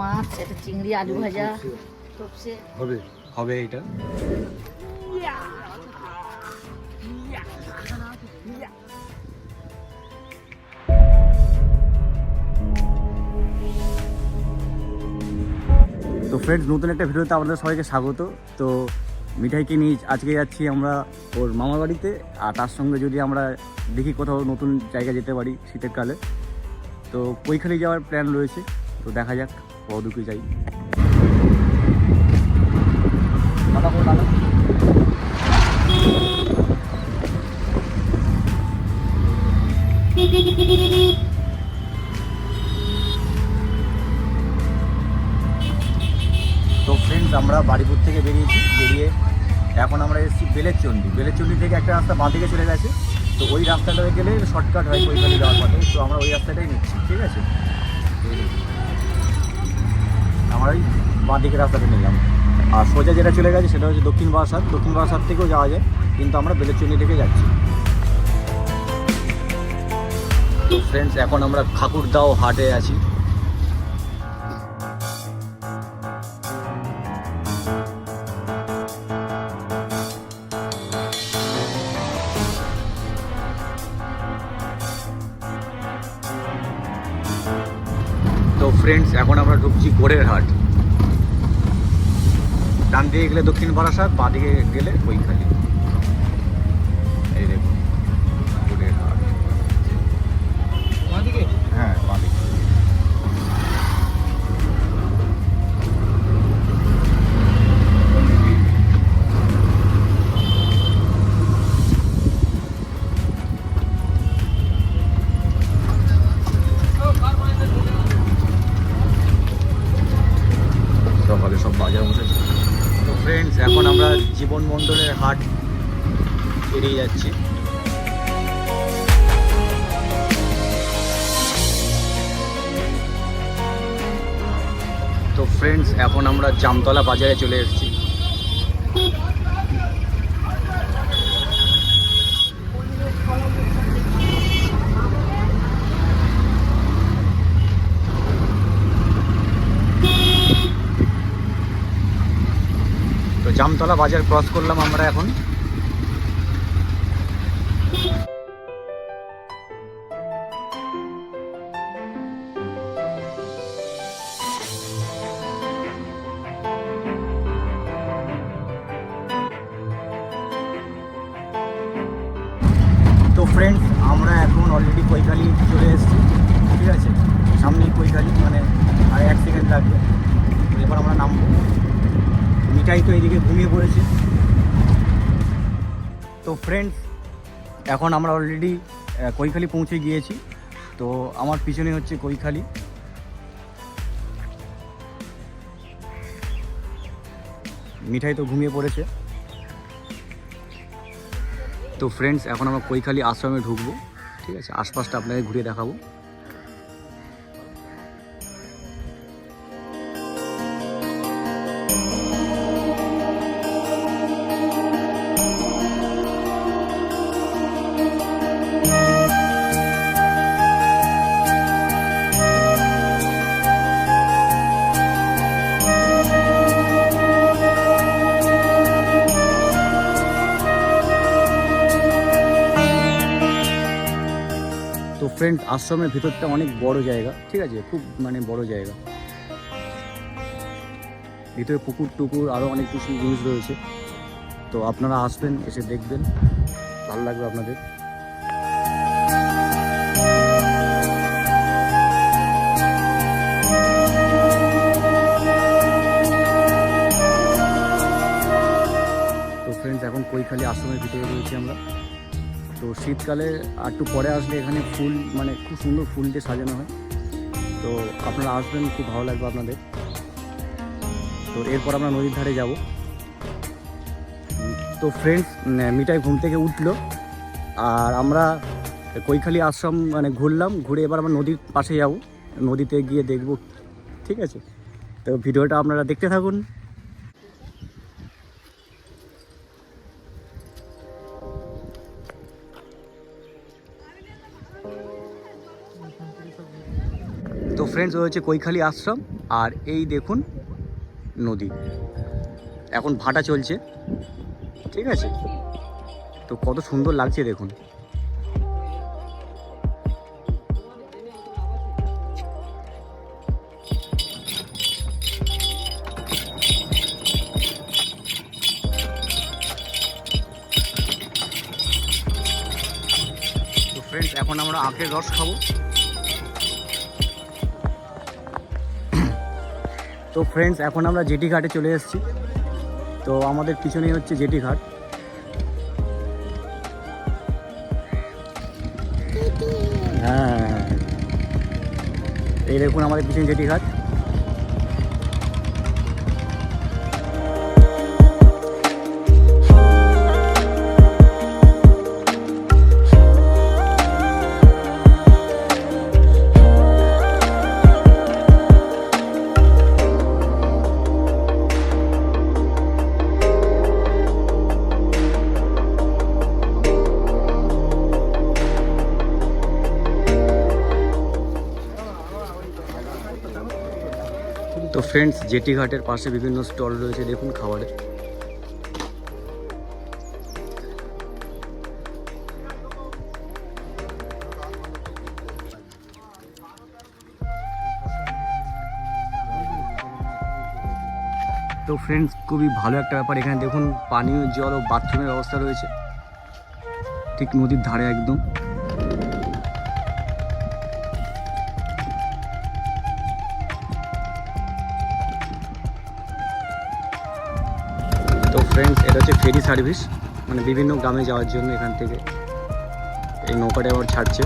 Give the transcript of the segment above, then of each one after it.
মাছ চিংড়ি, আলু ভাজা হবে হবে এটা। তো ফ্রেন্ডস নতুন একটা ভিডিওতে আপনাদের সবাইকে স্বাগত। তো মিঠাইকে নিয়ে আজকে যাচ্ছি আমরা ওর মামার বাড়িতে, আর তার সঙ্গে যদি আমরা দেখি কোথাও নতুন জায়গা যেতে পারি শীতের কালে। তো ওইখানে যাওয়ার প্ল্যান রয়েছে। তো দেখা যাক। কদুকে যাই। তো ফ্রেন্ডস আমরা বাড়িপুর থেকে বেরিয়েছি, বেরিয়ে এখন আমরা এসেছি বেলেরচন্ডী বেলেরচন্ডী থেকে একটা রাস্তা বাঁদিকে চলে গেছে। তো ওই রাস্তাটা গেলে শর্টকাট হয় কৈখালি যাওয়ার পথে। তো আমরা ওই রাস্তাটাই নিচ্ছি, ঠিক আছে? আমরা ওই বাঁদিকে রাস্তাটা নিলাম। আর সোজা যেটা চলে গেছে সেটা হচ্ছে দক্ষিণ বারাসাত। দক্ষিণ বারাসাত থেকেও যাওয়া যায়, কিন্তু আমরা বেলেচুনি থেকে যাচ্ছি। ফ্রেন্ডস এখন আমরা খাকুরদাও হাটে আছি। তো ফ্রেন্ডস এখন আমরা ঢুকছি গোড়ের হাট ডান দিকে গেলে দক্ষিণ বারাসাত বাঁ দিকে গেলে বইখালি এই দেখুন। পেরিয়ে যাচ্ছি। তো ফ্রেন্ডস এখন আমরা জামতলা বাজারে চলে এসেছি। জামতলা বাজার ক্রস করলাম আমরা এখন। এখন অলরেডি কৈখালি চলে এসেছি, ঠিক আছে? সামনেই কৈখালি মানে আর এক সেকেন্ড লাগবে। এবার আমরা নামবো। মিঠাই তো এদিকে ঘুমিয়ে পড়েছে। তো ফ্রেন্ডস এখন আমরা অলরেডি কৈখালি পৌঁছে গিয়েছি। তো আমার পিছনে হচ্ছে কৈখালি। মিঠাই তো ঘুমিয়ে পড়েছে। তো ফ্রেন্ডস এখন আমরা কৈখালি আশ্রমে ঢুকবো। ঠিক আছে? আশপাশটা আপনাকে ঘুরিয়ে দেখাবো। ফ্রেন্ড আশ্রমের ভিতরটা অনেক বড় জায়গা, ঠিক আছে? খুব মানে বড় জায়গা। ভিতরে পুকুর টুকুর আরও অনেক কিছু জিনিস রয়েছে। তো আপনারা আসবেন, এসে দেখবেন। ভালো লাগবে আপনাদের। তো ফ্রেন্ডস এখন কৈখালি আশ্রমের ভিতরে রয়েছি আমরা। তো শীতকালে আর একটু পরে আসলে এখানে ফুল মানে খুব সুন্দর ফুল দিয়ে সাজানো হয়। তো আপনারা আসবেন, খুব ভালো লাগবে আপনাদের। তো এরপর আমরা নদীর ধারে যাব। তো ফ্রেন্ডস মিঠাই ঘুম থেকে উঠল। আর আমরা কৈখালি আশ্রম মানে ঘুরলাম। ঘুরে এবার আমরা নদীর পাশে যাব। নদীতে গিয়ে দেখব, ঠিক আছে? তো ভিডিওটা আপনারা দেখতে থাকুন। তো ফ্রেন্ডস হচ্ছে কৈখালি আশ্রম আর এই দেখুন নদী। এখন ভাটা চলছে। ঠিক আছে? তো কত সুন্দর লাগছে দেখুন। ফ্রেন্ডস এখন আমরা আখের রস খাব। তো ফ্রেন্ডস এখন আমরা জেটি ঘাটে চলে এসেছি। তো আমাদের পিছনেই হচ্ছে জেটি ঘাট। হ্যাঁ। এই দেখুন আমাদের পিছনে জেটি ঘাট। তো ফ্রেন্ডস জেটি ঘাটের পাশে বিভিন্ন স্টল রয়েছে, দেখুন খাবারের। তো ফ্রেন্ডস খুবই ভালো একটা ব্যাপার। এখানে দেখুন, পানীয় জল ও বাথরুমের ব্যবস্থা রয়েছে। ঠিক নদীর ধারে একদম। ফ্রেন্ডস এটা হচ্ছে ফেরি সার্ভিস মানে বিভিন্ন গ্রামে যাওয়ার জন্য এখান থেকে। এই নৌকাটা আবার ছাড়ছে।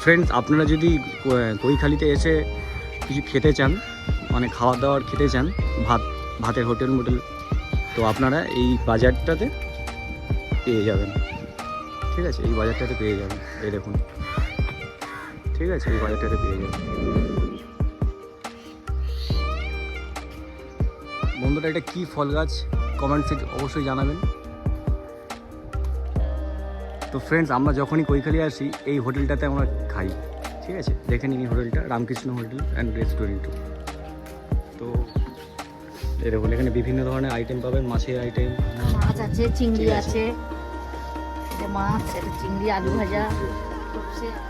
ফ্রেন্ডস আপনারা যদি কো- কৈখালিতে এসে কিছু খেতে চান মানে খাওয়া দাওয়ার খেতে চান, ভাত, ভাতের হোটেল মোটেল তো আপনারা এই বাজারটাতে পেয়ে যাবেন। ঠিক আছে, এই বাজারটাতে পেয়ে যাবেন, এই দেখুন। ঠিক আছে, এই বাজারটাতে পেয়ে যাবেন। বন্ধুরা, এটা কী ফল গাছ? কমেন্টসে অবশ্যই জানাবেন। তো ফ্রেন্ডস আমরা যখনই কৈখালি আসি এই হোটেলটাতে আমরা খাই ঠিক আছে? দেখে নিন হোটেলটা রামকৃষ্ণ হোটেল অ্যান্ড রেস্টুরেন্ট তো এরকম এখানে বিভিন্ন ধরনের আইটেম পাবেন মাছের আইটেম মাছ আছে চিংড়ি আছে। মাছ এটা চিংড়ি আলু ভাজা।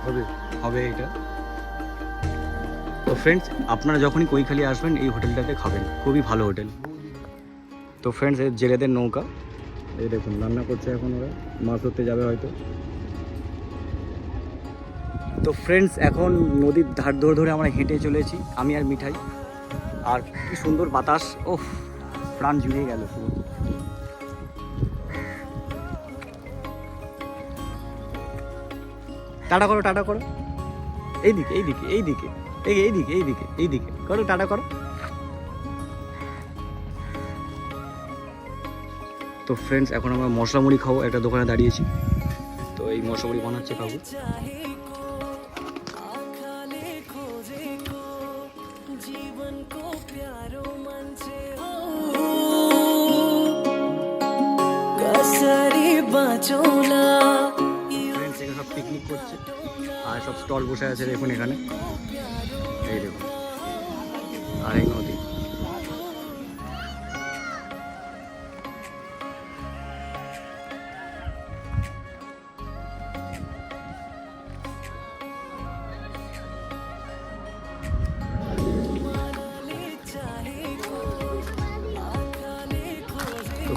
হবে হবে এটা। তো ফ্রেন্ডস আপনারা যখনই কৈখালি আসবেন এই হোটেলটাতে খাবেন। খুবই ভালো হোটেল। তো ফ্রেন্ডস জেলেদের নৌকা। এই দেখুন, রান্না করছে এখন ওরা। মাছ ধরতে যাবে হয়তো। তো ফ্রেন্ডস এখন নদীর ধার ধরে ধরে আমরা হেঁটে চলেছি, আমি আর মিঠাই। আর কি সুন্দর বাতাস ও প্রাণ জুড়িয়ে গেল টাটা করো টাটা করো। এইদিকে এইদিকে এইদিকে, এই এইদিকে এইদিকে এইদিকে। করো, টাটা করো। তো ফ্রেন্ডস এখন আমরা মশলা মুড়ি খাব। একটা দোকানে দাঁড়িয়েছি। তো এই মশলা মুড়ি বানাচ্ছে খাব সব পিকনিক করছে। আর সব স্টল বসে আছে দেখুন এখানে। এই দেখুন। আর এখানে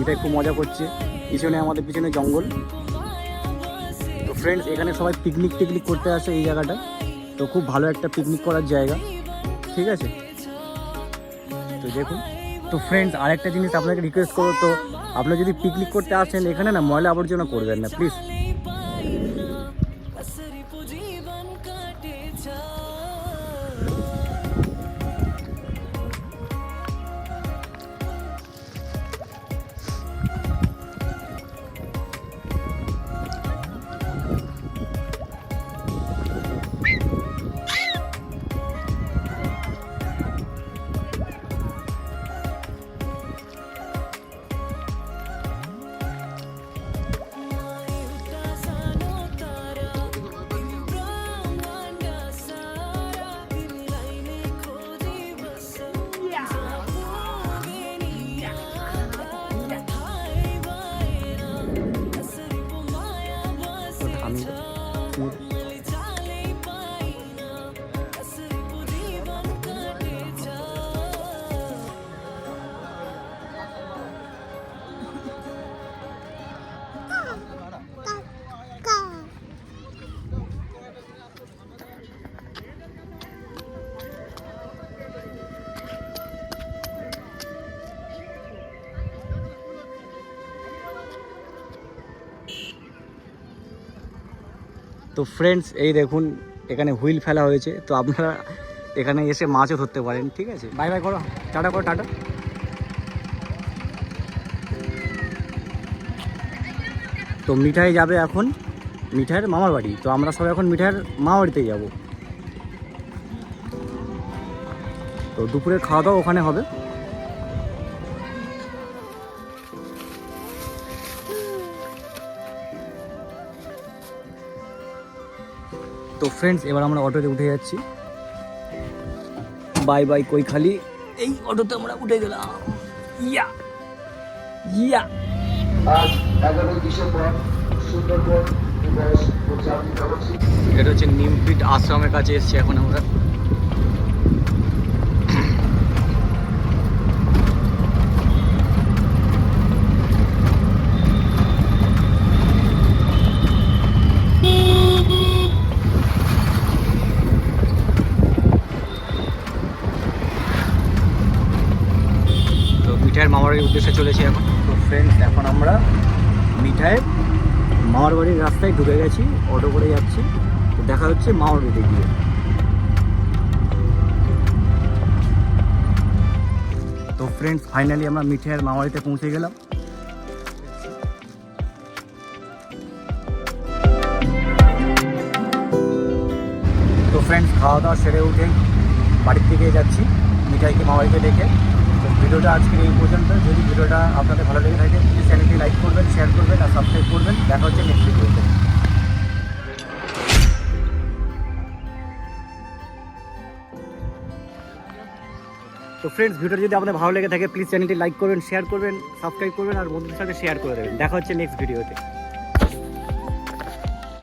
মিঠাই খুব মজা করছে। পিছনে আমাদের, পিছনে জঙ্গল। তো ফ্রেন্ডস এখানে সবাই পিকনিক টিকনিক করতে আসে এই জায়গাটা। তো খুব ভালো একটা পিকনিক করার জায়গা। ঠিক আছে? তো দেখুন। তো ফ্রেন্ডস আরেকটা জিনিস আপনাকে রিকোয়েস্ট করো তো আপনারা যদি পিকনিক করতে আসেন, এখানে না ময়লা আবর্জনা করবেন না প্লিজ তো ফ্রেন্ডস এই দেখুন এখানে হুইল ফেলা হয়েছে। তো আপনারা এখানে এসে মাছও ধরতে পারেন ঠিক আছে? বাই বাই করো। টাটা করো টাটা। তো মিঠাই যাবে এখন মিঠাইয়ের মামার বাড়ি। তো আমরা সবাই এখন মিঠাইয়ের মামা বাড়িতে যাব। তো দুপুরের খাওয়া দাওয়া ওখানে হবে। তো ফ্রেন্ডস এবার আমরা অটোতে উঠে যাচ্ছি। বাই বাই কৈখালি এই অটোতে আমরা উঠে গেলাম। ইয়া! ইয়া! আজ এগারোই ডিসেম্বর সুন্দরবন দিবস উদযাপিত হচ্ছে এটা হচ্ছে নিমপিট আশ্রমের কাছে এসেছি এখন আমরা তো মিঠাইয়ের মামার বাড়ির উদ্দেশ্যে চলেছি এখন। তো ফ্রেন্ডস এখন আমরা মিঠাইয়ের মামার বাড়ির রাস্তায় ঢুকে গেছি অটো করে যাচ্ছি। তো দেখা হচ্ছে মামার বাড়িতে গিয়ে। তো ফ্রেন্ডস ফাইনালি আমরা মিঠাইয়ের মামার বাড়িতে পৌঁছে গেলাম। তো ফ্রেন্ডস খাওয়া দাওয়া সেরে উঠে বাড়ির দিকে যাচ্ছি, মিঠাইকে দেখে তো ভিডিওটা আজকে এই পর্যন্ত। যদি ভিডিওটা আপনাদের ভালো লেগে থাকে প্লিজ চ্যানেলটি লাইক করবেন শেয়ার করবেন আর সাবস্ক্রাইব করবেন। দেখা হচ্ছে নেক্সট ভিডিওতে তো ফ্রেন্ডস ভিডিওটা যদি আপনাদের ভালো লেগে থাকে প্লিজ চ্যানেলটি লাইক করবেন শেয়ার করবেন সাবস্ক্রাইব করবেন আর বন্ধুদের সাথে শেয়ার করে দেবেন। দেখা হচ্ছে নেক্সট ভিডিওতে